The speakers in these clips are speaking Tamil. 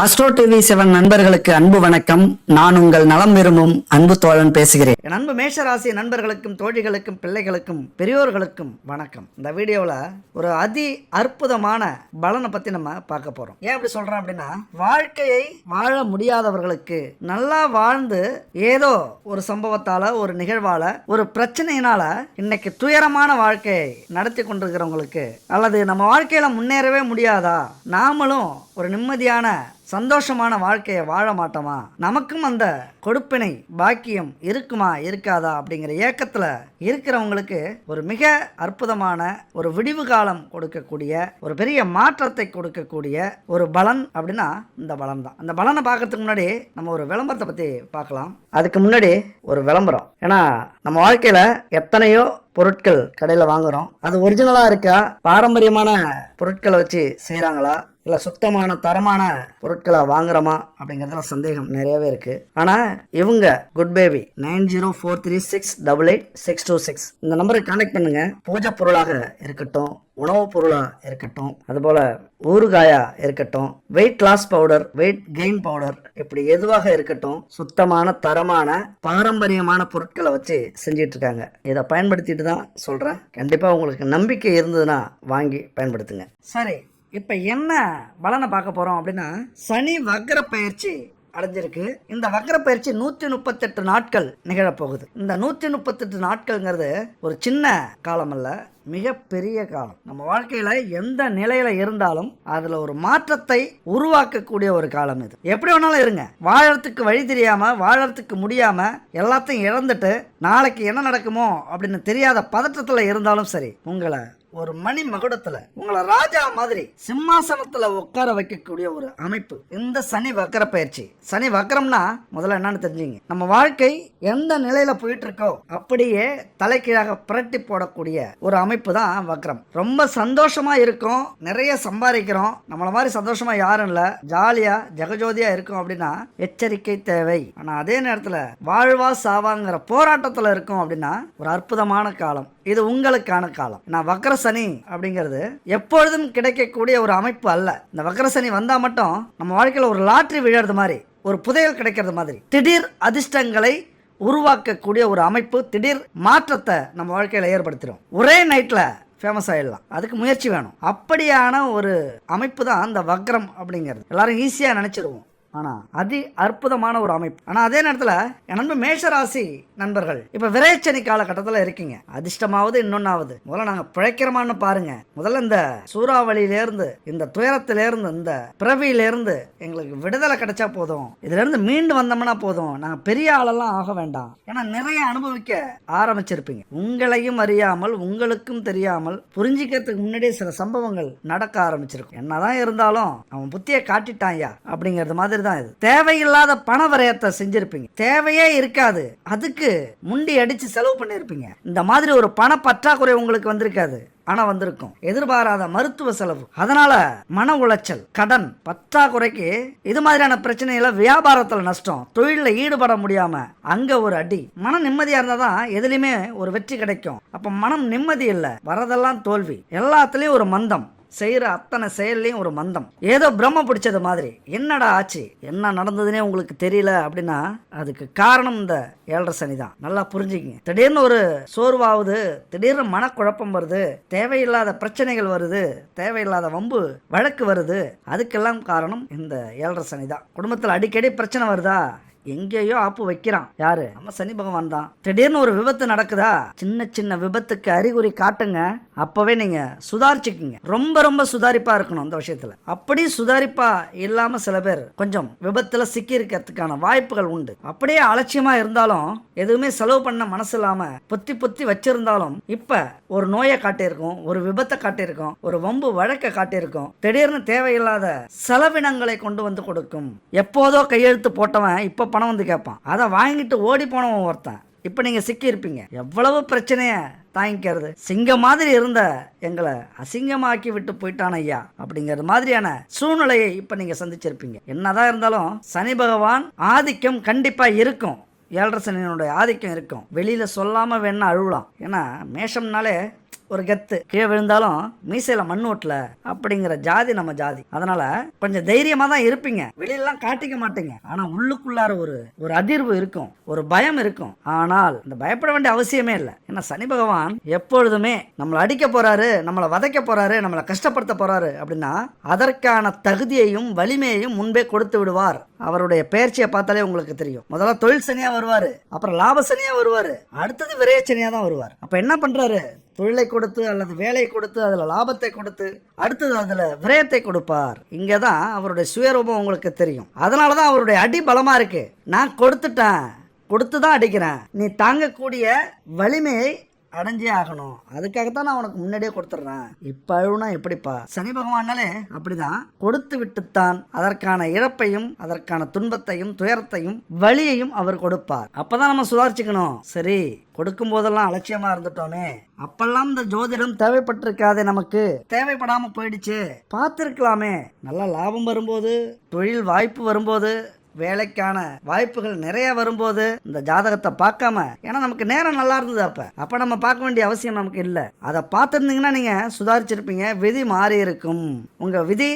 அஸ்ட்ரோ டிவி செவன் நண்பர்களுக்கு அன்பு வணக்கம். நான் உங்கள் நலம் விரும்பும் அன்பு தோழன் பேசுகிறேன். என் அன்பு மேஷராசி நண்பர்களுக்கும் தோழிகளுக்கும் பிள்ளைகளுக்கும் பெரியோர்களுக்கும் வணக்கம். இந்த வீடியோவில் ஒரு அதி அற்புதமான பலனை பற்றி நம்ம பார்க்க போகிறோம் ஏன் அப்படி சொல்கிறேன் அப்படின்னா வாழ்க்கையை வாழ முடியாதவர்களுக்கு நல்லா வாழ்ந்து ஏதோ ஒரு சம்பவத்தால் ஒரு நிகழ்வால் ஒரு பிரச்சனையினால் இன்னைக்கு துயரமான வாழ்க்கையை நடத்தி கொண்டிருக்கிறவங்களுக்கு அல்லது நம்ம வாழ்க்கையில் முன்னேறவே முடியாதா? நாமளும் ஒரு நிம்மதியான சந்தோஷமான வாழ்க்கையை வாழ மாட்டோமா? நமக்கும் அந்த கொடுப்பினை பாக்கியம் இருக்குமா இருக்காதா? அப்படிங்கிற ஏக்கத்தில் இருக்கிறவங்களுக்கு ஒரு மிக அற்புதமான ஒரு விடிவு காலம் கொடுக்கக்கூடிய ஒரு பெரிய மாற்றத்தை கொடுக்கக்கூடிய ஒரு பலன் அப்படின்னா இந்த பலன் தான் அந்த பலனை பார்க்கறதுக்கு முன்னாடி நம்ம ஒரு விளம்பரத்தை பற்றி பார்க்கலாம். அதுக்கு முன்னாடி ஒரு விளம்பரம். ஏன்னா நம்ம வாழ்க்கையில் எத்தனையோ பொருட்கள் கடையில் வாங்குகிறோம் அது ஒரிஜினலாக இருக்கா? பாரம்பரியமான பொருட்களை வச்சு செய்கிறாங்களா இல்லை சுத்தமான தரமான பொருட்களை வாங்குறோமா அப்படிங்கிறதுல சந்தேகம் நிறையவே இருக்கு. ஆனால் இவங்க good baby nine zero four three six double eight six two six. இந்த நம்பருக்கு கான்டாக்ட் பண்ணுங்க. பூஜை பொருளாக இருக்கட்டும் உணவுப் பொருளாக இருக்கட்டும் அதுபோல் ஊறுகாயா இருக்கட்டும் weight loss powder weight gain powder இப்படி எதுவாக இருக்கட்டும் சுத்தமான தரமான பாரம்பரியமான பொருட்களை வச்சு செஞ்சிட்டு இருக்காங்க இதை பயன்படுத்திட்டு தான் சொல்கிறேன் கண்டிப்பாக உங்களுக்கு நம்பிக்கை இருந்ததுன்னா வாங்கி பயன்படுத்துங்க. சரி. இப்போ என்ன பலனை பார்க்க போகிறோம் அப்படின்னா சனி வக்ர பயிற்சி அடைஞ்சிருக்கு. இந்த வக்ர பயிற்சி நூற்றி முப்பத்தெட்டு நாட்கள் நிகழப்போகுது. இந்த நூற்றி முப்பத்தெட்டு நாட்கள்ங்கிறது ஒரு சின்ன காலம் அல்ல மிகப்பெரிய காலம். நம்ம வாழ்க்கையில் எந்த நிலையில் இருந்தாலும் அதில் ஒரு மாற்றத்தை உருவாக்கக்கூடிய ஒரு காலம் இது. எப்படி வேணாலும் இருங்க. வாழறதுக்கு வழி தெரியாமல் வாழறதுக்கு முடியாமல் எல்லாத்தையும் இழந்துட்டு நாளைக்கு என்ன நடக்குமோ அப்படின்னு தெரியாத பதற்றத்தில் இருந்தாலும் சரி உங்களை ஒரு மணி மகுடத்துல உங்களை ராஜா மாதிரி சிம்மாசனத்துல உட்கார வைக்கக்கூடிய ஒரு அமைப்பு. இந்த சனி வக்கர பயிற்சி. சனி வக்கரம்னா முதல்ல என்னன்னு தெரிஞ்சுங்க. நம்ம வாழ்க்கை எந்த நிலையில போயிட்டு இருக்கோ அப்படியே தலைகீழாக புரட்டி போடக்கூடிய ஒரு அமைப்பு தான் வக்கரம். ரொம்ப சந்தோஷமா இருக்கும் நிறைய சம்பாதிக்கிறோம். நம்மள மாதிரி சந்தோஷமா யாரும் இல்ல. ஜாலியா ஜெகஜோதியா இருக்கும் அப்படின்னா எச்சரிக்கை தேவை. ஆனா அதே நேரத்துல வாழ்வா சாவாங்கிற போராட்டத்துல இருக்கும் அப்படின்னா ஒரு அற்புதமான காலம். இது உங்களுக்கான காலம். நான் வக்கர சனி அப்படிங்கிறது எப்பொழுதும் கிடைக்கக்கூடிய ஒரு அமைப்பு அல்ல. இந்த வக்ர சனி வந்தால் மட்டும் நம்ம வாழ்க்கையில் ஒரு லாட்ரி விழுறது மாதிரி ஒரு புதையல் கிடைக்கிறது மாதிரி. திடீர் அதிர்ஷ்டங்களை உருவாக்கக்கூடிய ஒரு அமைப்பு திடீர் மாற்றத்தை நம்ம வாழ்க்கையில் ஏற்படுத்திடும் ஒரே நைட்டில் ஃபேமஸ் ஆகிடலாம் அதுக்கு முயற்சி வேணும். அப்படியான ஒரு அமைப்பு தான் அந்த வக்ரம் அப்படிங்கிறது. எல்லாரும் ஈஸியாக நினச்சிடுவோம் ஆனால் அதி அற்புதமான ஒரு அமைப்பு. ஆனால் அதே நேரத்தில் என் நண்பர் மேஷராசி நண்பர்கள் இப்போ விரைச்சனி காலகட்டத்தில் இருக்கீங்க. அதிர்ஷ்டமாவது இன்னொன்னாவது. முதல்ல நாங்கள் பிழைக்கிறோமான்னு பாருங்க. முதல்ல இந்த சூறாவளியிலேருந்து இந்த துயரத்திலேருந்து இந்த பிறவியிலேருந்து எங்களுக்கு விடுதலை கிடைச்சா போதும். இதுலேருந்து மீண்டு வந்தோம்னா போதும். நாங்கள் பெரிய ஆளெல்லாம் ஆக வேண்டாம். ஏன்னா நிறைய அனுபவிக்க ஆரம்பிச்சிருப்பீங்க. உங்களையும் அறியாமல் உங்களுக்கும் தெரியாமல் புரிஞ்சிக்கிறதுக்கு முன்னாடியே சில சம்பவங்கள் நடக்க ஆரம்பிச்சிருக்கும். என்னதான் இருந்தாலும் அவன் புத்தியை காட்டிட்டான்யா அப்படிங்கிறது மாதிரி தான் இது. தேவையில்லாத பண வரையத்தை செஞ்சிருப்பீங்க. தேவையே இருக்காது. அதுக்கு முண்டி அடிச்சு செலவு பண்ணியிருப்பீங்க இந்த மாதிரி ஒரு பண பற்றாக்குறை உங்களுக்கு வந்திருக்காது. ஆனா வந்திருக்கும். எதிர்பாராத மருத்துவ செலவு. அதனால மன உளைச்சல் கடன் பற்றாக்குறைக்கு இது மாதிரியான பிரச்சனையில வியாபாரத்தில் நஷ்டம் தொழிலில் ஈடுபட முடியாம அங்க ஒரு அடி. மன நிம்மதியா இருந்தாதான் எதுலையுமே ஒரு வெற்றி கிடைக்கும். அப்ப மனம் நிம்மதி இல்லை. வரதெல்லாம் தோல்வி. எல்லாத்துலயும் ஒரு மந்தம். செய்கிற அத்தனை செயல்லையும் ஒரு மந்தம். ஏதோ பிரம்ம பிடிச்சது மாதிரி. என்னடா ஆச்சு? என்ன நடந்ததுன்னே உங்களுக்கு தெரியல அப்படின்னா அதுக்கு காரணம் இந்த ஏழரை சனி தான். நல்லா புரிஞ்சுக்கிங்க. திடீர்னு ஒரு சோர்வாகுது திடீர்னு மனக்குழப்பம் வருது தேவையில்லாத பிரச்சனைகள் வருது தேவையில்லாத வம்பு வழக்கு வருது. அதுக்கெல்லாம் காரணம் இந்த ஏழரை சனி தான். குடும்பத்தில் அடிக்கடி பிரச்சனை வருதா? எங்கேயோ ஆப்பு வைக்கிறான். யாரு? நம்ம சனி பகவான் தான். திடீர்னு ஒரு விபத்து நடக்குதா? சின்ன சின்ன விபத்துக்கு அறிகுறி காட்டுங்க. அப்பவே நீங்க சுதாரிச்சுக்குங்க. ரொம்ப ரொம்ப சுதாரிப்பா இருக்கணும் அந்த விஷயத்துல. அப்படி சுதாரிப்பா இல்லாம சில பேர் கொஞ்சம் விபத்துல சிக்கி இருக்கிறதுக்கான வாய்ப்புகள் உண்டு. அப்படியே அலட்சியமா இருந்தாலும் எதுவுமே செலவு பண்ண மனசு இல்லாம பொத்தி பொத்தி வச்சிருந்தாலும் இப்ப ஒரு நோயை காட்டியிருக்கோம் ஒரு விபத்தை காட்டியிருக்கோம் ஒரு வம்பு வழக்கை காட்டியிருக்கோம். திடீர்னு தேவையில்லாத செலவினங்களை கொண்டு வந்து கொடுக்கும். எப்போதோ கையெழுத்து போட்டவன் இப்ப பணம் வந்து கேட்பான். அதை வாங்கிட்டு ஓடி போனவன் ஒருத்தன். இப்போ நீங்கள் சிக்கியிருப்பீங்க. எவ்வளவு பிரச்சனையை தாங்கிக்கிறது? சிங்கம் மாதிரி இருந்த எங்களை அசிங்கமாக்கி விட்டு போயிட்டான் ஐயா அப்படிங்கிறது மாதிரியான சூழ்நிலையை இப்போ நீங்கள் சந்திச்சிருப்பீங்க. என்னதான் இருந்தாலும் சனி பகவான் ஆதிக்கம் கண்டிப்பாக இருக்கும். ஏழரசனினுடைய ஆதிக்கம் இருக்கும். வெளியில் சொல்லாமல் வேணா அழுவலாம். ஏன்னா மேஷம்னாலே ஒரு கெத்து. கீழே விழுந்தாலும் மீசையில மண் ஓட்டல அப்படிங்கிற ஜாதி நம்ம ஜாதி. அதனால கொஞ்சம் தைரியமா தான் இருப்பீங்க. வெளியிலலாம் காட்டிக்க மாட்டீங்க. ஆனா உள்ளுக்குள்ளார ஒரு ஒரு அதிர்வு இருக்கும். ஒரு பயம் இருக்கும். ஆனால் இந்த பயப்பட வேண்டிய அவசியமே இல்லை. ஏன்னா சனி பகவான் எப்பொழுதுமே நம்மளை அடிக்க போறாரு நம்மளை வதைக்க போறாரு நம்மளை கஷ்டப்படுத்த போறாரு அப்படின்னா அதற்கான தகுதியையும் வலிமையையும் முன்பே கொடுத்து விடுவார். அவருடைய பயிற்சியை பார்த்தாலே உங்களுக்கு தெரியும். முதல்ல தொழில் சனியா வருவார் அப்புறம் லாப சனியா வருவார் அடுத்தது விரைய சனியாக தான் வருவார். அப்போ என்ன பண்ணுறாரு தொழிலை கொடுத்து அல்லது வேலையை கொடுத்து அதில் லாபத்தை கொடுத்து அடுத்தது அதில் விரயத்தை கொடுப்பார். இங்கே தான் அவருடைய சுயரூபம் உங்களுக்கு தெரியும். அதனால தான் அவருடைய அடி பலமாக இருக்குது நான் கொடுத்துட்டேன் கொடுத்து தான் அடிக்கிறேன். நீ தாங்கக்கூடிய வலிமையை அடைஞ்சே ஆகணும். அதுக்காகத்தான் நான் உனக்கு முன்னாடியே கொடுத்துட்றேன். இப்போ அழுனா எப்படிப்பா? சனி பகவானாலே அப்படிதான். கொடுத்து விட்டுத்தான் அதற்கான இழப்பையும் அதற்கான துன்பத்தையும் துயரத்தையும் வலியையும் அவர் கொடுப்பார். அப்பதான் நம்ம சுதாரிச்சுக்கணும். சரி கொடுக்கும் போதெல்லாம் அலட்சியமா இருந்துட்டோமே. அப்பெல்லாம் இந்த ஜோதிடம் தேவைப்பட்டிருக்காதே நமக்கு. தேவைப்படாம போயிடுச்சு. பார்த்துருக்கலாமே. நல்ல லாபம் வரும்போது தொழில் வாய்ப்பு வரும்போது வேலைக்கான வாய்ப்புகள் நிறைய வரும்போது இந்த ஜாதகத்தை பார்க்காம ஏன்னா நமக்கு நேரம் நல்லா இருந்தது அப்ப. அப்ப நம்ம பார்க்க வேண்டிய அவசியம் நமக்கு இல்லை. அதை பார்த்துருந்தீங்கன்னா நீங்க சுதாரிச்சிருப்பீங்க விதி மாறி இருக்கும் உங்க விதி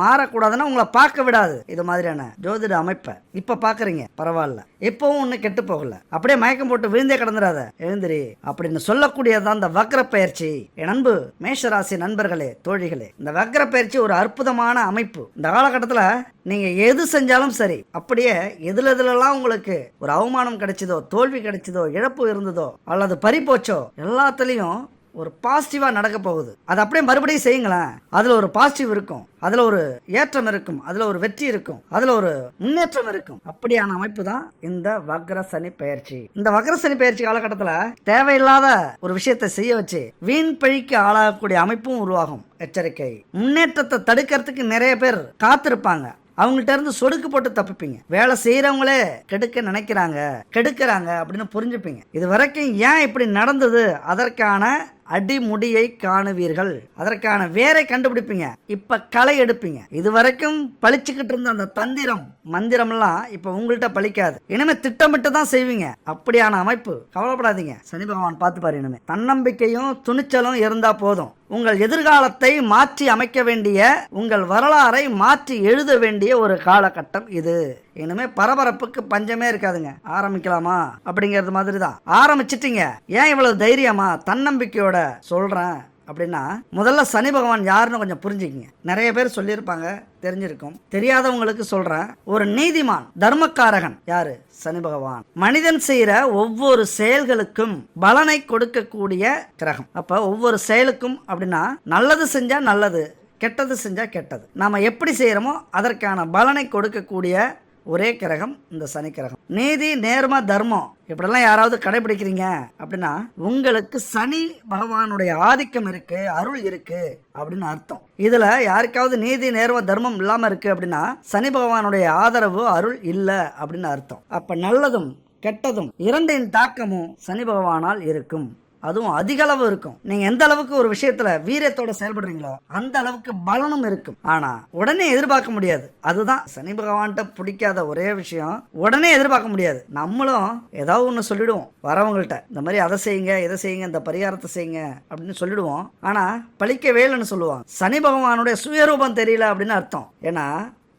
மாறக்கூடாதுன்னா உங்களை பார்க்க விடாது. இது மாதிரியான ஜோதிட அமைப்பை இப்போ பார்க்குறீங்க. பரவாயில்ல. இப்போவும் ஒன்றும் கெட்டு போகல. அப்படியே மயக்கம் போட்டு விழுந்தே கிடந்துடாத எழுந்திரி அப்படின்னு சொல்லக்கூடியதான் இந்த வக்ர பயிற்சி என் அன்பு மேஷராசி நண்பர்களே தோழிகளே இந்த வக்ர பயிற்சி ஒரு அற்புதமான அமைப்பு. இந்த காலகட்டத்தில் நீங்கள் எது செஞ்சாலும் சரி அப்படியே எதுல எதுலலாம் உங்களுக்கு ஒரு அவமானம் கிடைச்சதோ தோல்வி கிடைச்சதோ இழப்பு இருந்ததோ அல்லது பறி போச்சோ எல்லாத்துலேயும் ஒரு பாசிட்டிவாக நடக்க போகுது. அது அப்படியே மறுபடியும் செய்யுங்களேன். அதில் ஒரு பாசிட்டிவ் இருக்கும். அதில் ஒரு ஏற்றம் இருக்கும். அதில் ஒரு வெற்றி இருக்கும். அதில் ஒரு முன்னேற்றம் இருக்கும். அப்படியான அமைப்பு தான் இந்த வக்ர சனி பயிற்சி. இந்த வக்ர சனி பயிற்சி காலகட்டத்தில் தேவையில்லாத ஒரு விஷயத்தை செய்ய வச்சு வீண் பழிக்கு ஆளாகக்கூடிய அமைப்பும் உருவாகும். எச்சரிக்கை. முன்னேற்றத்தை தடுக்கிறதுக்கு நிறைய பேர் காத்திருப்பாங்க. அவங்கள்ட்ட இருந்து சொடுக்கு போட்டு தப்பிப்பீங்க. வேலை செய்யறவங்களே கெடுக்க நினைக்கிறாங்க. கெடுக்கிறாங்க அப்படின்னு புரிஞ்சுப்பீங்க. இது வரைக்கும் ஏன் இப்படி நடந்தது? அதற்கான அடிமுடியை காணுவீர்கள். அதற்கான வேரை கண்டுபிடிப்பீங்க. இப்ப களை எடுப்பீங்க. இது வரைக்கும் பழிச்சுக்கிட்டு இருந்த அந்த தந்திரம் மந்திரம்லாம் இப்ப உங்கள்கிட்ட பழிக்காது இனிமே திட்டமிட்டு தான் செய்வீங்க. அப்படியான அமைப்பு. கவலைப்படாதீங்க. சனி பகவான் பார்த்து பாரு இனிமே. தன்னம்பிக்கையும் துணிச்சலும் இருந்தா போதும். உங்கள் எதிர்காலத்தை மாற்றி அமைக்க வேண்டிய உங்கள் வரலாறை மாற்றி எழுத வேண்டிய ஒரு காலகட்டம் இது. இனிமே பரபரப்புக்கு பஞ்சமே இருக்காதுங்க. ஆரம்பிக்கலாமா? அப்படிங்கிறது மாதிரி தான் ஆரம்பிச்சிட்டீங்க. ஏன் இவ்வளவு தைரியமா தன்னம்பிக்கையோட சொல்றேன்? அப்படின்னா முதல்ல சனி பகவான் யாருன்னு கொஞ்சம் புரிஞ்சுக்கிங்க. நிறைய பேர் சொல்லியிருப்பாங்க தெரிஞ்சிருக்கும். தெரியாதவங்களுக்கு சொல்றேன். ஒரு நீதிமான் தர்மக்காரகன் யாரு? சனி பகவான். மனிதன் செய்யற ஒவ்வொரு செயல்களுக்கும் பலனை கொடுக்கக்கூடிய கிரகம். அப்ப ஒவ்வொரு செயலுக்கும் அப்படின்னா நல்லது செஞ்சா நல்லது கெட்டது செஞ்சால் கெட்டது. நாம் எப்படி செய்கிறோமோ அதற்கான பலனை கொடுக்கக்கூடிய ஒரே கிரகம் இந்த சனி கிரகம். நீதி நேர்ம தர்மம் இப்படிலாம் யாராவது கடைபிடிக்கிறீங்க அப்படின்னா உங்களுக்கு சனி பகவானுடைய ஆதிக்கம் இருக்கு அருள் இருக்கு அப்படின்னு அர்த்தம். இதுல யாருக்காவது நீதி நேர்ம தர்மம் இல்லாம இருக்கு அப்படின்னா சனி பகவானுடைய ஆதரவு அருள் இல்லை அப்படின்னு அர்த்தம். அப்ப நல்லதும் கெட்டதும் இரண்டின் தாக்கமும் சனி பகவானால் இருக்கும். அதுவும் அதிக அளவு இருக்கும். நீங்க எந்த அளவுக்கு ஒரு விஷயத்துல வீரியத்தோட செயல்படுறீங்களோ அந்த அளவுக்கு பலனும் இருக்கும். ஆனா உடனே எதிர்பார்க்க முடியாது. அதுதான் சனி பகவான்கிட்ட பிடிக்காத ஒரே விஷயம். உடனே எதிர்பார்க்க முடியாது. நம்மளும் ஏதாவது ஒன்று சொல்லிடுவோம் வரவங்கள்ட்ட. இந்த மாதிரி அதை செய்யுங்க இதை செய்யுங்க இந்த பரிகாரத்தை செய்யுங்க அப்படின்னு சொல்லிடுவோம். ஆனா பழிக்கவே இல்லைன்னு சொல்லுவாங்க. சனி பகவானுடைய சுயரூபம் தெரியல அப்படின்னு அர்த்தம். ஏன்னா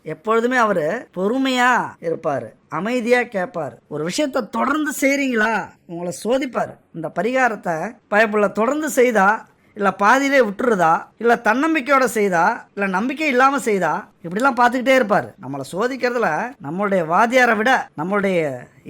எப்பொழுதுமே அவர் பொறுமையா இருப்பார் அமைதியா கேட்பார் ஒரு விஷயத்த தொடர்ந்து செய்கிறீங்களா உங்களை சோதிப்பார். இந்த பரிகாரத்தை பயப்புள்ள தொடர்ந்து செய்தா? இல்லை பாதியிலே விட்டுருதா இல்லை தன்னம்பிக்கையோட செய்தா? இல்லை நம்பிக்கை இல்லாமல் செய்தா? இப்படிலாம் பார்த்துக்கிட்டே இருப்பார். நம்மளை சோதிக்கிறதுல நம்மளுடைய வாதியாரை விட நம்மளுடைய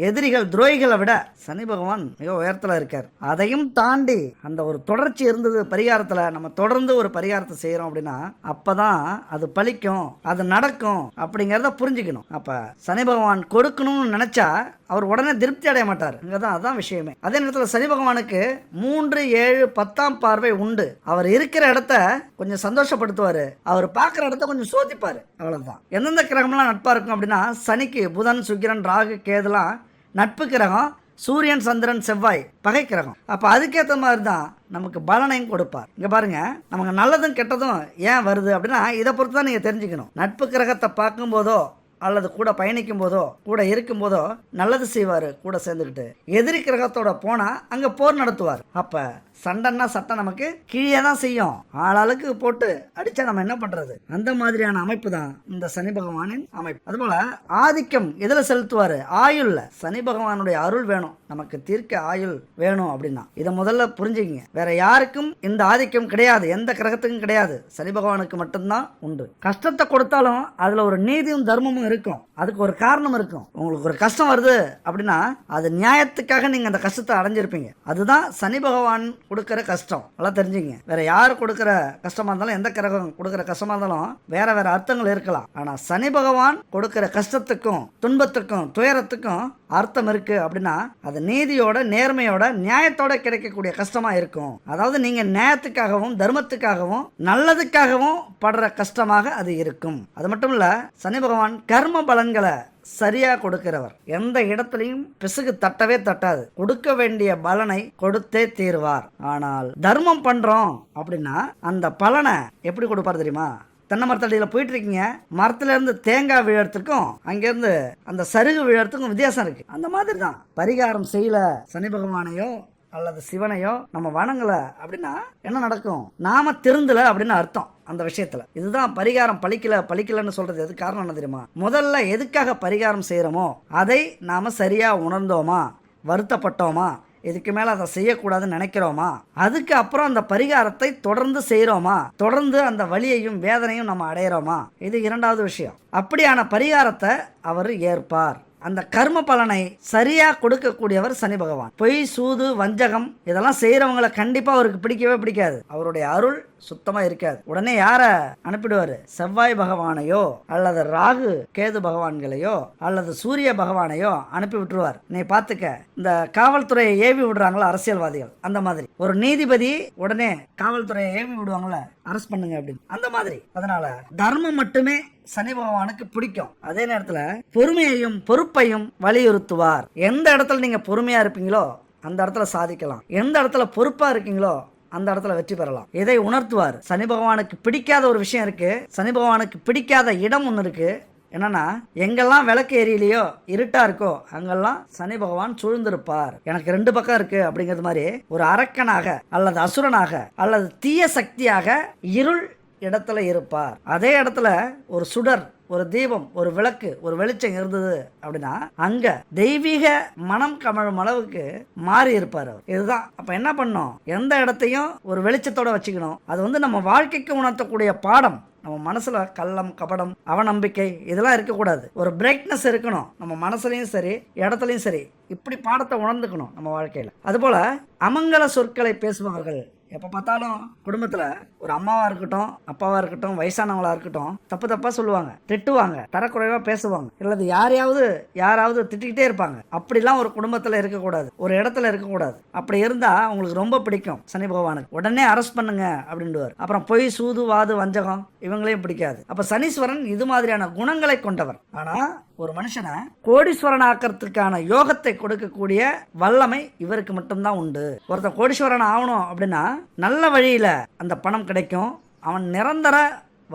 எதிரிகள் துரோகிகளை விட சனி பகவான் மிக உயரத்தில் இருக்கார். அதையும் தாண்டி அந்த ஒரு தொடர்ச்சி இருந்தது பரிகாரத்தில் நம்ம தொடர்ந்து ஒரு பரிகாரத்தை செய்கிறோம் அப்படின்னா அப்போ தான் அது பழிக்கும் அது நடக்கும் அப்படிங்கிறத புரிஞ்சுக்கணும். அப்போ சனி பகவான் கொடுக்கணும்னு நினச்சா அவர் உடனே திருப்தி அடைய மாட்டார். இங்கே தான் அதான் விஷயமே. அதே நேரத்தில் சனி பகவானுக்கு மூன்று ஏழு பத்தாம் பார்வை உண்டு. அவர் இருக்கிற இடத்த கொஞ்சம் சந்தோஷப்படுத்துவார். அவர் பார்க்குற இடத்த கொஞ்சம் சோதிப்பார். அவ்வளவுதான். எந்தெந்த கிரகம்லாம் நட்பாக இருக்கும் அப்படின்னா சனிக்கு புதன் சுக்கிரன் ராகு கேதுலாம் நட்பு கிரகம் சூரியன் சந்திரன் செவ்வாய் பகை கிரகம். அப்போ அதுக்கேற்ற மாதிரி தான் நமக்கு பலனையும் கொடுப்பார். இங்கே பாருங்க நமக்கு நல்லதும் கெட்டதும் ஏன் வருது அப்படின்னா இதை பொறுத்து தான் நீங்கள் தெரிஞ்சுக்கணும். நட்பு கிரகத்தை பார்க்கும்போதோ அல்லது கூட பயணிக்கும் போதோ கூட இருக்கும் போதோ நல்லது செய்வார் கூட சேர்ந்துக்கிட்டு. எதிரி கிரகத்தோட போனால் அங்கே போர் நடத்துவார். அப்போ சண்டைன்னா சட்டை நமக்கு கீழே தான் செய்யும். ஆளாளுக்கு போட்டு அடிச்சா நம்ம என்ன பண்றது? அந்த மாதிரியான அமைப்பு தான் இந்த சனி பகவானின் அமைப்பு. அதுபோல ஆதிக்கம் எதில் செலுத்துவாரு? ஆயுள்ல. சனி பகவானுடைய அருள் வேணும். நமக்கு தீர்க்க ஆயுள் வேணும் அப்படின்னா. இதை முதல்ல புரிஞ்சுக்கிங்க. வேற யாருக்கும் இந்த ஆதிக்கம் கிடையாது. எந்த கிரகத்துக்கும் கிடையாது. சனி பகவானுக்கு மட்டும்தான் உண்டு. கஷ்டத்தை கொடுத்தாலும் அதுல ஒரு நீதியும் தர்மமும் இருக்கும். அதுக்கு ஒரு காரணம் இருக்கும். உங்களுக்கு ஒரு கஷ்டம் வருது அப்படின்னா அது நியாயத்துக்காக நீங்க அந்த கஷ்டத்தை அடைஞ்சிருப்பீங்க. அதுதான் சனி பகவான் கொடுக்குற கஷ்டம். நல்லா தெரிஞ்சுங்க. வேற யார் கொடுக்குற கஷ்டமா இருந்தாலும் எந்த கிரகம் கொடுக்கற கஷ்டமா இருந்தாலும் வேற வேற அர்த்தங்கள் இருக்கலாம். ஆனா சனி பகவான் கொடுக்குற கஷ்டத்துக்கும் துன்பத்துக்கும் துயரத்துக்கும் அர்த்தம் இருக்கு அப்படின்னா அது நீதியோட நேர்மையோட நியாயத்தோட கிடைக்கக்கூடிய கஷ்டமா இருக்கும். அதாவது நீங்க நியாயத்துக்காகவும் தர்மத்துக்காகவும் நல்லதுக்காகவும் படுற கஷ்டமாக அது இருக்கும். அது மட்டும் இல்ல சனி பகவான் கர்ம பலன்களை சரியா கொடுக்கிறவர். எந்த இடத்துலையும் பிசுகு தட்டவே தட்டாது. கொடுக்க வேண்டிய பலனை கொடுத்தே தீர்வார். ஆனால் தர்மம் பண்றோம் அப்படின்னா அந்த பலனை எப்படி கொடுப்பார் தெரியுமா? தென்னை மரத்தடியில் போயிட்டு இருக்கீங்க மரத்துல இருந்து தேங்காய் விழறதுக்கும் அங்கேருந்து அந்த சருகு விழறதுக்கும் வித்தியாசம் இருக்கு. அந்த மாதிரி தான் பரிகாரம் செய்யல சனி பகவானையோ அல்லது சிவனையோ நம்ம வணங்கல அப்படின்னா என்ன நடக்கும்? நாம திருந்தல அப்படின்னு அர்த்தம். அந்த விஷயத்துல. இதுதான் பரிகாரம் பழிக்கல பழிக்கலன்னு சொல்றது எது காரணம் என்ன தெரியுமா? முதல்ல எதுக்காக பரிகாரம் செய்யறோமோ அதை நாம சரியா உணர்ந்தோமா? வருத்தப்பட்டோமா? இதுக்கு மேல அதை செய்யக்கூடாதுன்னு நினைக்கிறோமா? அதுக்கு அப்புறம் அந்த பரிகாரத்தை தொடர்ந்து செய்கிறோமா தொடர்ந்து அந்த வலியையும் வேதனையும் நம்ம அடையிறோமா? இது இரண்டாவது விஷயம். அப்படியான பரிகாரத்தை அவர் ஏற்பார். அந்த கர்ம பலனை சரியா கொடுக்கக்கூடியவர் சனி பகவான். பொய் சூது வஞ்சகம் இதெல்லாம் செய்யறவங்களை கண்டிப்பா அவருக்கு பிடிக்கவே பிடிக்காது. அவருடைய அருள் சுத்தமா இருக்காது. உடனே யார அனுப்பிடுவாரு? செவ்வாய் பகவானையோ அல்லது ராகு கேது பகவான்களையோ அல்லது சூரிய பகவானையோ அனுப்பி விட்டுருவார். நீ பாத்துக்க இந்த காவல்துறையை ஏவி விடுறாங்களா அரசியல்வாதிகள்? அந்த மாதிரி. ஒரு நீதிபதி உடனே காவல்துறையை ஏவி விடுவாங்களா? அரெஸ்ட் பண்ணுங்க அப்படின்னு. அந்த மாதிரி. அதனால தர்மம் மட்டுமே சனி பகவானுக்கு பிடிக்கும். அதே நேரத்துல பொறுமையையும் பொறுப்பையும் வலியுறுத்துவார். எந்த இடத்துல நீங்க பொறுமையா இருப்பீங்களோ அந்த இடத்துல சாதிக்கலாம். எந்த இடத்துல பொறுப்பா இருக்கீங்களோ அந்த இடத்துல வெற்றி பெறலாம். இதை உணர்த்துவார்? சனி பகவானுக்கு பிடிக்காத ஒரு விஷயம் இருக்கு. சனி பகவானுக்கு பிடிக்காத இடம் ஒன்று இருக்கு. என்னன்னா எங்கெல்லாம் விளக்கு எரியலையோ இருட்டா இருக்கோ அங்கெல்லாம் சனி பகவான் சூழ்ந்திருப்பார். எனக்கு ரெண்டு பக்கம் இருக்கு அப்படிங்கிறது மாதிரி ஒரு அரக்கனாக அல்லது அசுரனாக அல்லது தீய சக்தியாக இருள் இடத்துல இருப்பார். அதே இடத்துல ஒரு சுடர் ஒரு தீபம் ஒரு விளக்கு ஒரு வெளிச்சம் இருந்தது அப்படின்னா அங்க தெய்வீக மனம் கமழும் அளவுக்கு மாறி இருப்பார் அவர். இதுதான். அப்ப என்ன பண்ணோம் எந்த இடத்தையும் ஒரு வெளிச்சத்தோட வச்சுக்கணும். அது வந்து நம்ம வாழ்க்கைக்கு உணர்த்தக்கூடிய பாடம். நம்ம மனசுல கள்ளம் கபடம் அவநம்பிக்கை இதெல்லாம் இருக்கக்கூடாது. ஒரு பிரைட்னஸ் இருக்கணும். நம்ம மனசுலையும் சரி இடத்துலையும் சரி. இப்படி பாடத்தை உணர்ந்துக்கணும் நம்ம வாழ்க்கையில். அதுபோல் அமங்கல சொற்களை பேசுபவர்கள் எப்போ பார்த்தாலும் குடும்பத்தில் ஒரு அம்மாவாக இருக்கட்டும் அப்பாவாக இருக்கட்டும் வயசானவங்களாக இருக்கட்டும் தப்பு தப்பாக சொல்லுவாங்க திட்டுவாங்க தரக்குறைவாக பேசுவாங்க. அல்லது யாரையாவது யாராவது திட்டிக்கிட்டே இருப்பாங்க. அப்படிலாம் ஒரு குடும்பத்தில் இருக்கக்கூடாது. ஒரு இடத்துல இருக்கக்கூடாது. அப்படி இருந்தால் அவங்களுக்கு ரொம்ப பிடிக்கும் சனி பகவானுக்கு. உடனே அரெஸ்ட் பண்ணுங்க அப்படின்டுவார் அப்புறம் பொய் சூது வாது வஞ்சகம் இவங்களையும் பிடிக்காது. அப்போ சனீஸ்வரன் இது மாதிரியான குணங்களை கொண்டவர். ஆனால் ஒரு மனுஷனை கோடீஸ்வரன் ஆக்கிறதுக்கான யோகத்தை கொடுக்கக்கூடிய வல்லமை இவருக்கு மட்டும்தான் உண்டு. ஒருத்தன் கோடீஸ்வரன் ஆகணும் அப்படின்னா நல்ல வழியில் அந்த பணம் கிடைக்கும். அவன் நிரந்தர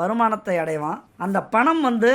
வருமானத்தை அடைவான். அந்த பணம் வந்து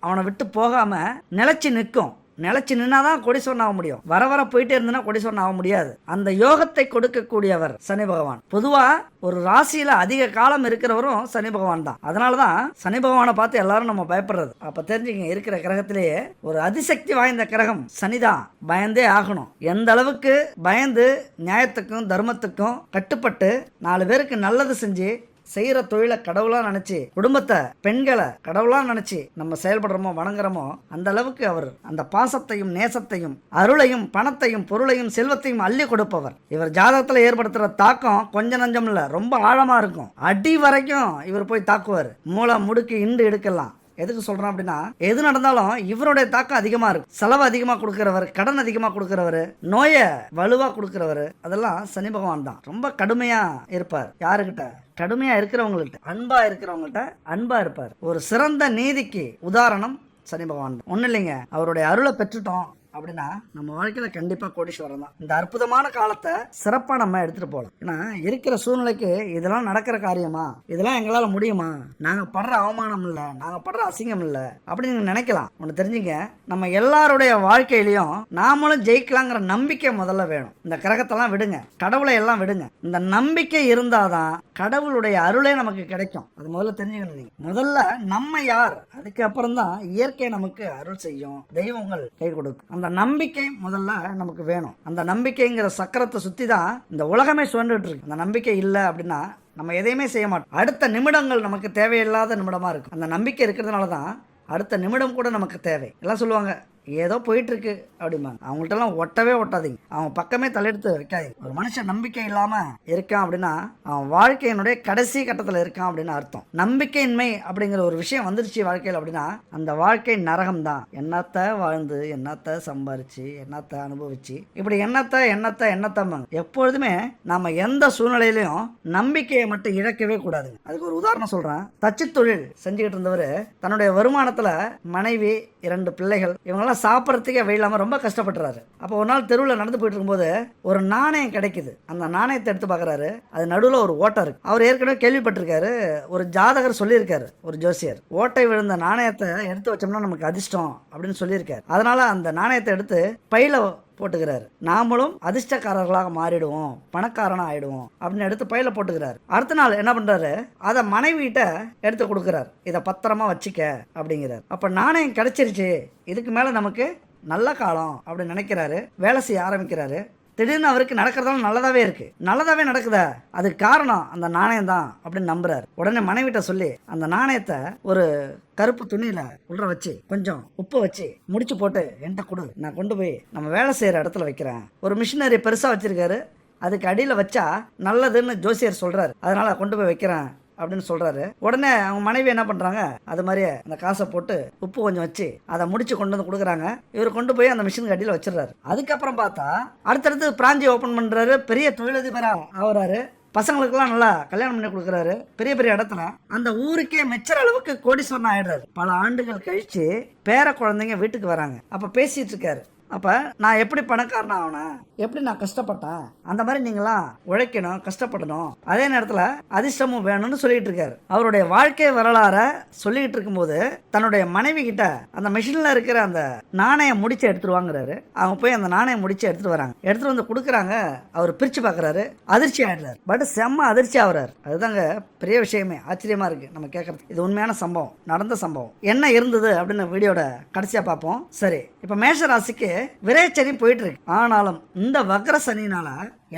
அவனை விட்டு போகாமல் நிலச்சி நிற்கும். நிலைச்சு நின்னாதான் கொடிசொன் ஆக முடியும். வர வர போயிட்டே இருந்தனா கொடிசொன் ஆக முடியாது. அந்த யோகத்தை கொடுக்கக்கூடியவர் சனி பகவான். பொதுவா ஒரு ராசியில அதிக காலம் இருக்கிறவரும் சனி பகவான் தான். அதனாலதான் சனி பகவானை பார்த்து எல்லாரும் நம்ம பயப்படுறது. அப்ப தெரிஞ்சுங்க இருக்கிற கிரகத்திலேயே ஒரு அதிசக்தி வாய்ந்த கிரகம் சனிதான் பயந்தே ஆகணும். எந்த அளவுக்கு பயந்து நியாயத்துக்கும் தர்மத்துக்கும் கட்டுப்பட்டு நாலு பேருக்கு நல்லது செஞ்சு செய்யற தொழிலை கடவுளா நினைச்சு குடும்பத்தை பெண்களை கடவுளா நினைச்சு நம்ம செயல்படுறோமோ வணங்குறோமோ அந்த அளவுக்கு அவர் அந்த பாசத்தையும் நேசத்தையும் அருளையும் பணத்தையும் பொருளையும் செல்வத்தையும் அள்ளி கொடுப்பவர். இவர் ஜாதகத்துல ஏற்படுத்துற தாக்கம் கொஞ்ச நஞ்சம் இல்ல ரொம்ப ஆழமா இருக்கும். அடி வரைக்கும் இவர் போய் தாக்குவார். மூளை முடுக்கு இண்டு எடுக்கலாம். எதுக்கு சொல்றேன் அப்படின்னா எது நடந்தாலும் இவருடைய தாக்கம் அதிகமா இருக்கும் செலவு அதிகமா கொடுக்கிறவர் கடன் அதிகமா கொடுக்கிறவர் நோயை வலுவா கொடுக்கிறவர் அதெல்லாம் சனி பகவான் தான். ரொம்ப கடுமையா இருப்பார். யாருக்கிட்ட? கடுமையா இருக்கிறவங்கள்ட்ட. அன்பா இருக்கிறவங்கள்ட்ட அன்பா இருப்பார். ஒரு சிறந்த நீதிக்கு உதாரணம் சனி பகவான் ஒன்றும் இல்லைங்க. அவருடைய அருளை பெற்றுட்டோம். அப்படின்னா நம்ம வாழ்க்கையில் கண்டிப்பாக கோடீஸ்வரம் தான். இந்த அற்புதமான காலத்தை சிறப்பாக நம்ம எடுத்துகிட்டு போகலாம் ஏன்னா இருக்கிற சூழ்நிலைக்கு இதெல்லாம் நடக்கிற காரியமா? இதெல்லாம் எங்களால் முடியுமா? நாங்கள் படுற அவமானம் இல்லை நாங்கள் படுற அசிங்கம் இல்லை அப்படின்னு நீங்கள் நினைக்கலாம். ஒன்று தெரிஞ்சுங்க நம்ம எல்லாருடைய வாழ்க்கையிலையும் நாமளும் ஜெயிக்கலாங்கிற நம்பிக்கை முதல்ல வேணும். இந்த கிரகத்தெல்லாம் விடுங்க கடவுளை எல்லாம் விடுங்க. இந்த நம்பிக்கை இருந்தாதான் கடவுளுடைய அருளே நமக்கு கிடைக்கும். அது முதல்ல தெரிஞ்சுக்கணும் நீங்கள் முதல்ல நம்ம யார்? அதுக்கப்புறம் தான் இயற்கை நமக்கு அருள் செய்யும் தெய்வங்கள் கை கொடுக்கும். அந்த நம்பிக்கை முதல்ல நமக்கு வேணும். அந்த நம்பிக்கைங்கிற சக்கரத்தை சுற்றி தான் இந்த உலகமே சுழண்டுட்டு இருக்கு அந்த நம்பிக்கை இல்லை அப்படின்னா நம்ம எதையுமே செய்ய மாட்டோம். அடுத்த நிமிடங்கள் நமக்கு தேவையில்லாத நிமிடமாக இருக்கும். அந்த நம்பிக்கை இருக்கிறதுனால தான் அடுத்த நிமிடம் கூட நமக்கு தேவை. எல்லாம் சொல்லுவாங்க ஏதோ போயிட்டுருக்கு அப்படிம்பாங்க. அவங்கள்ட்டலாம் ஒட்டவே ஒட்டாதீங்க. அவங்க பக்கமே தலையெடுத்து வைக்காதீங்க. ஒரு மனுஷன் நம்பிக்கை இல்லாமல் இருக்கான் அப்படின்னா அவன் வாழ்க்கையினுடைய கடைசி கட்டத்தில் இருக்கான் அப்படின்னு அர்த்தம். நம்பிக்கையின்மை அப்படிங்கிற ஒரு விஷயம் வந்துருச்சு வாழ்க்கையில் அப்படின்னா அந்த வாழ்க்கை நரகம் தான் என்னத்த வாழ்ந்து என்னத்த சம்பாரிச்சு என்னத்த அனுபவிச்சு இப்படி என்னத்த எண்ணத்தை என்னத்தம்பாங்க. எப்பொழுதுமே நாம் எந்த சூழ்நிலையிலையும் நம்பிக்கையை மட்டும் இழக்கவே கூடாதுங்க. அதுக்கு ஒரு உதாரணம் சொல்கிறேன் தச்சு தொழில் செஞ்சுக்கிட்டு இருந்தவர் தன்னுடைய வருமானத்தில் மனைவி இரண்டு பிள்ளைகள் இவங்களாம் இவங்கெல்லாம் சாப்பிட்றதுக்கே வழி இல்லாமல் ரொம்ப கஷ்டப்பட்டுறாரு. அப்போ ஒரு நாள் தெருவில் நடந்து போயிட்டு இருக்கும்போது ஒரு நாணயம் கிடைக்குது. அந்த நாணயத்தை எடுத்து பார்க்குறாரு அது நடுவில் ஒரு ஓட்டை இருக்கு. அவர் ஏற்கனவே கேள்விப்பட்டிருக்காரு. ஒரு ஜாதகர் சொல்லியிருக்காரு ஒரு ஜோசியர். ஓட்டை விழுந்த நாணயத்தை எடுத்து வச்சோம்னா நமக்கு அதிர்ஷ்டம் அப்படின்னு சொல்லியிருக்காரு. அதனால அந்த நாணயத்தை எடுத்து பையில போட்டுக்கிறாரு. நாமளும் அதிர்ஷ்டக்காரர்களாக மாறிடுவோம். பணக்காரனா ஆயிடுவோம் அப்படின்னு எடுத்து பையில போட்டுக்கிறாரு. அடுத்த நாள் என்ன பண்றாரு? அதை மனைவிகிட்ட எடுத்து கொடுக்குறாரு. இதை பத்திரமா வச்சுக்க அப்படிங்கிறார். அப்ப நாணயம் கிடைச்சிருச்சு. இதுக்கு மேல நமக்கு நல்ல காலம் அப்படின்னு நினைக்கிறாரு. வேலை செய்ய ஆரம்பிக்கிறாரு. திடீர்னு அவருக்கு நடக்கிறதால நல்லதாவே இருக்கு. நல்லதாவே நடக்குதா? அதுக்கு காரணம் அந்த நாணயம் தான் அப்படின்னு நம்புறாரு. உடனே மனைவிட்ட சொல்லி அந்த நாணயத்தை ஒரு கருப்பு துணியில உள்ள வச்சு கொஞ்சம் உப்பு வச்சு முடிச்சு போட்டு என்கிட்ட கொடு. நான் கொண்டு போய் நம்ம வேலை செய்யற இடத்துல வைக்கிறேன். ஒரு மிஷினரி பெருசா வச்சிருக்காரு. அதுக்கு அடியில் வச்சா நல்லதுன்னு ஜோசியர் சொல்றாரு. அதனால் கொண்டு போய் வைக்கிறேன். அப்படின்னு சொல்கிறாரு உடனே அவங்க மனைவி என்ன பண்ணுறாங்க அது மாதிரியே அந்த காசை போட்டு உப்பு கொஞ்சம் வச்சு அதை முடிச்சு கொண்டு வந்து கொடுக்குறாங்க. இவர் கொண்டு போய் அந்த மிஷின் அடியில் வச்சிடுறாரு. அதுக்கப்புறம் பார்த்தா அடுத்தடுத்து பிராஞ்சி ஓப்பன் பண்ணுறாரு பெரிய தொழிலதிபராக ஆகுறாரு. பசங்களுக்கெல்லாம் நல்லா கல்யாணம் பண்ணி கொடுக்குறாரு. பெரிய பெரிய இடத்துல அந்த ஊருக்கே மெச்சர் அளவுக்கு கோடீஸ்வரன் ஆயிடுறாரு. பல ஆண்டுகள் கழித்து பேர குழந்தைங்க வீட்டுக்கு வராங்க. அப்போ பேசிகிட்டு இருக்காரு. அப்போ நான் எப்படி பணக்காரன் ஆகணும் எப்படி நான் கஷ்டப்பட்டேன்? அந்த மாதிரி நீங்களாம் உழைக்கணும் கஷ்டப்படணும். அதே நேரத்தில் அதிர்ஷ்டமும் வேணும்னு சொல்லிட்டு இருக்காரு. அவருடைய வாழ்க்கை வரலாற சொல்லிக்கிட்டு இருக்கும்போது தன்னுடைய மனைவி கிட்ட அந்த மிஷினில் இருக்கிற அந்த நாணயம் முடிச்சு எடுத்துட்டு வாங்குறாரு. அவங்க போய் அந்த நாணயம் முடிச்சு எடுத்துட்டு வராங்க. எடுத்துட்டு வந்து கொடுக்குறாங்க. அவர் பிரிச்சு பார்க்குறாரு அதிர்ச்சி ஆயிடுறாரு. பட் செம்ம அதிர்ச்சி ஆகுறாரு. அதுதாங்க பெரிய விஷயமே. ஆச்சரியமா இருக்கு நம்ம கேட்கறது இது உண்மையான சம்பவம். நடந்த சம்பவம். என்ன இருந்தது அப்படின்னு வீடியோட கடைசியாக பார்ப்போம். சரி இப்போ மேஷ ராசிக்கு விரைச்சனி போயிட்டு இருக்கு ஆனாலும் இந்த வக்ர சனினால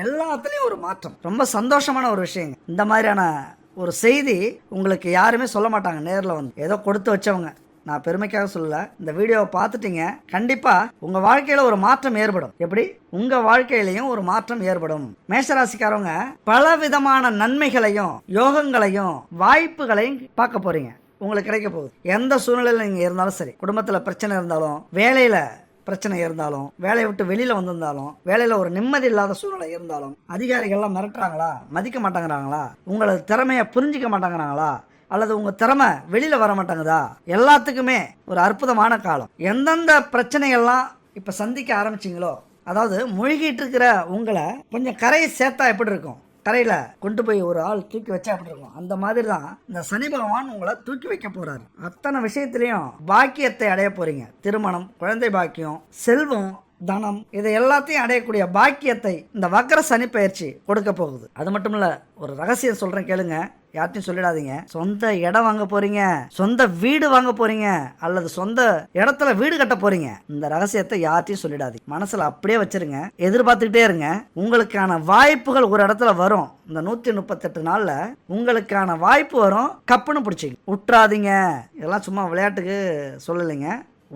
எல்லாத்துலயும் ஒரு மாற்றம். ரொம்ப சந்தோஷமான ஒரு விஷயங்க. இந்த மாதிரியான ஒரு செய்தி உங்களுக்கு யாருமே சொல்ல மாட்டாங்க நேரில் வந்து. ஏதோ கொடுத்து வச்சவங்க. நான் பெருமைக்காக சொல்லல. இந்த வீடியோவை பார்த்துட்டீங்க. கண்டிப்பாக உங்கள் வாழ்க்கையில் ஒரு மாற்றம் ஏற்படும். எப்படி? உங்கள் வாழ்க்கையிலையும் ஒரு மாற்றம் ஏற்படும். மேஷராசிக்காரவங்க பல விதமான நன்மைகளையும் யோகங்களையும் வாய்ப்புகளையும் பார்க்க போகிறீங்க உங்களுக்கு கிடைக்க போகுது. எந்த சூழ்நிலையில் நீங்கள் இருந்தாலும் சரி. குடும்பத்தில் பிரச்சனை இருந்தாலும் வேலையில் பிரச்சனை இருந்தாலும் வேலையை விட்டு வெளியில வந்திருந்தாலும் வேலையில ஒரு நிம்மதி இல்லாத சூழ்நிலை இருந்தாலும் அதிகாரிகள்லாம் மிரட்டுறாங்களா? மதிக்க மாட்டேங்கிறாங்களா? உங்களது திறமையை புரிஞ்சிக்க மாட்டேங்கிறாங்களா? அல்லது உங்கள் திறமை வெளியில் வர மாட்டேங்குதா? எல்லாத்துக்குமே ஒரு அற்புதமான காலம். எந்தெந்த பிரச்சனைகள்லாம் இப்போ சந்திக்க ஆரம்பிச்சிங்களோ அதாவது மூழ்கிட்டு இருக்கிற உங்களை கொஞ்சம் கரையை சேர்த்தா எப்படி இருக்கும்? கரையில கொண்டு போய் ஒரு ஆள் தூக்கி வச்சா அப்படி இருக்கும்? அந்த மாதிரி தான் இந்த சனி பகவான் உங்களை தூக்கி வைக்க போறாரு. அத்தனை விஷயத்திலையும் பாக்கியத்தை அடைய போறீங்க. திருமணம் குழந்தை பாக்கியம் செல்வம் தனம் இதை எல்லாத்தையும் அடையக்கூடிய பாக்கியத்தை இந்த வக்கர சனி பயிற்சி கொடுக்க போகுது. அது மட்டும் இல்ல ஒரு ரகசியம் சொல்றேன் கேளுங்க. யார்ட்டையும் சொல்லிடாதீங்க. சொந்த இடம் வாங்க போறீங்க சொந்த வீடு வாங்க போறீங்க அல்லது சொந்த இடத்துல வீடு கட்ட போறீங்க. இந்த ரகசியத்தை யார்ட்டையும் சொல்லிடாதீங்க. மனசுல அப்படியே வச்சிருங்க. எதிர்பார்த்துக்கிட்டே இருங்க. உங்களுக்கான வாய்ப்புகள் ஒரு இடத்துல வரும். இந்த நூத்தி முப்பத்தெட்டு நாள்ல உங்களுக்கான வாய்ப்பு வரும். கப்புன்னு பிடிச்சிங்க. விட்டுறாதீங்க இதெல்லாம் சும்மா விளையாட்டுக்கு சொல்லலைங்க.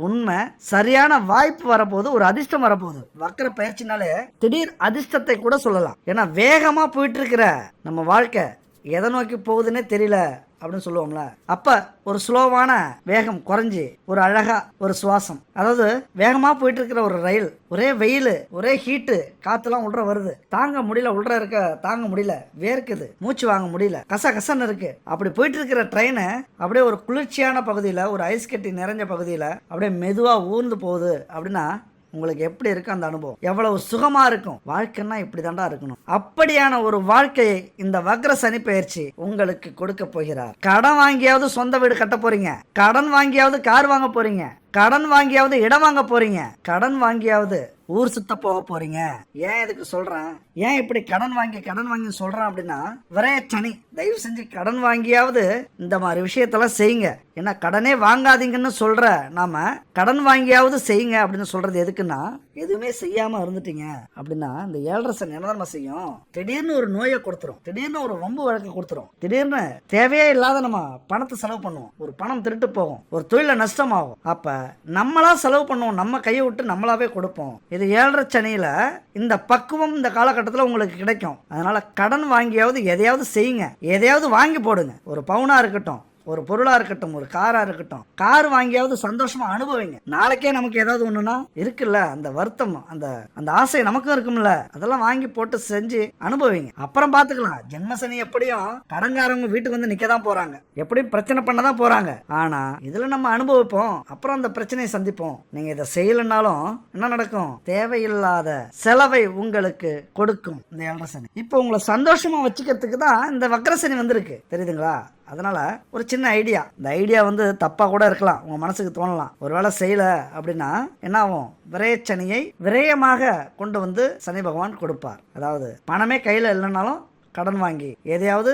உண்மை சரியான வாய்ப்பு வரப்போகுது ஒரு அதிர்ஷ்டம் வரப்போகுது. வக்கர பயிற்சினாலே திடீர் அதிர்ஷ்டத்தை கூட சொல்லலாம். ஏன்னா வேகமா போயிட்டு இருக்கிற நம்ம வாழ்க்கை எதை நோக்கி போகுதுன்னே தெரியல. அப்படின்னு சொல்லுவோம்ல. அப்ப ஒரு ஸ்லோவான வேகம் குறைஞ்சி ஒரு அழகா ஒரு சுவாசம். அதாவது வேகமா போயிட்டு இருக்கிற ஒரு ரயில் ஒரே வெயில் ஒரே ஹீட்டு காத்துலாம் உள்ள வருது. தாங்க முடியல உள்ள இருக்க தாங்க முடியல வேர்க்குது மூச்சு வாங்க முடியல கச கசன்னு இருக்கு. அப்படி போயிட்டு இருக்கிற ட்ரெயினை அப்படியே ஒரு குளிர்ச்சியான பகுதியில் ஒரு ஐஸ் கட்டி நிறைஞ்ச பகுதியில் அப்படியே மெதுவா ஊர்ந்து போகுது அப்படின்னா உங்களுக்கு எப்படி இருக்கும் அந்த அனுபவம்? எவ்வளவு சுகமா இருக்கும்? வாழ்க்கைன்னா இப்படி தாண்டா இருக்கணும். அப்படியான ஒரு வாழ்க்கையை இந்த வக்ர சனி பயிற்சி உங்களுக்கு கொடுக்க போகிறார். கடன் வாங்கியாவது சொந்த வீடு கட்ட போறீங்க. கடன் வாங்கியாவது கார் வாங்க போறீங்க. கடன் வாங்கியாவது இடம் வாங்க போறீங்க. கடன் வாங்கியாவது ஊர் சுத்த போக போறீங்க. ஏன் இதுக்கு சொல்றேன்? ஏன் இப்படி கடன் வாங்கி கடன் வாங்கி சொல்றேன் அப்படின்னா விரைய சனி தயவு செஞ்சு கடன் வாங்கியாவது இந்த மாதிரி விஷயத்தெல்லாம் செய்யுங்க. ஏன்னா கடனே வாங்காதீங்கன்னு சொல்ற நாம கடன் வாங்கியாவது செய்யுங்க அப்படின்னு சொல்றது எதுக்குன்னா எதுவுமே செய்யாம இருந்துட்டீங்க அப்படின்னா இந்த ஏழரை சனி என்ன செய்யும்? திடீர்னு ஒரு நோயை கொடுத்துரும். திடீர்னு ஒரு வம்பு வழக்கு கொடுத்துரும். திடீர்னு தேவையே இல்லாத நம்ம பணத்தை செலவு பண்ணுவோம். ஒரு பணம் திருட்டு போகும். ஒரு தொழில நஷ்டமாகும். அப்ப நம்மளா செலவு பண்ணுவோம். நம்ம கையை விட்டு நம்மளாவே கொடுப்போம். இது ஏழரை சனியில் இந்த பக்குவம் இந்த காலகட்டத்தில் உங்களுக்கு கிடைக்கும். அதனால கடன் வாங்கியாவது எதையாவது செய்யுங்க. எதையாவது வாங்கி போடுங்க. ஒரு பவுனாக இருக்கட்டும். ஒரு பொருளா இருக்கட்டும் ஒரு காரா இருக்கட்டும். கார் வாங்கியாவது சந்தோஷமா அனுபவிங்க. நாளைக்கே நமக்கு ஏதாவது ஒண்ணுனா இருக்குல்ல அந்த வருத்தம் அந்த அந்த ஆசை நமக்கும் இருக்கும்ல. அதெல்லாம் வாங்கி போட்டு செஞ்சு அனுபவிங்க. அப்புறம் பாத்துக்கலாம். ஜென்மசனி எப்படியும் கடன்காரவங்க வீட்டுக்கு வந்து நிற்க தான் போறாங்க. எப்படியும் பிரச்சனை பண்ண தான் போறாங்க. ஆனா இதுல நம்ம அனுபவிப்போம். அப்புறம் அந்த பிரச்சனையை சந்திப்போம். நீங்க இதை செய்யலைன்னாலும் என்ன நடக்கும்? தேவையில்லாத செலவை உங்களுக்கு கொடுக்கும். இந்த ஏழரை சனி. இப்போ உங்களை சந்தோஷமா வச்சுக்கிறதுக்கு தான் இந்த வக்ரசனி வந்திருக்கு. தெரியுதுங்களா? அதனால் ஒரு சின்ன ஐடியா. இந்த ஐடியா வந்து தப்பாக கூட இருக்கலாம். உங்கள் மனசுக்கு தோணலாம். ஒரு வேளை செய்யல அப்படின்னா என்ன ஆகும்? விரயச்சனியை விரயமாக கொண்டு வந்து சனி பகவான் கொடுப்பார். அதாவது பணமே கையில் இல்லைனாலும் கடன் வாங்கி எதையாவது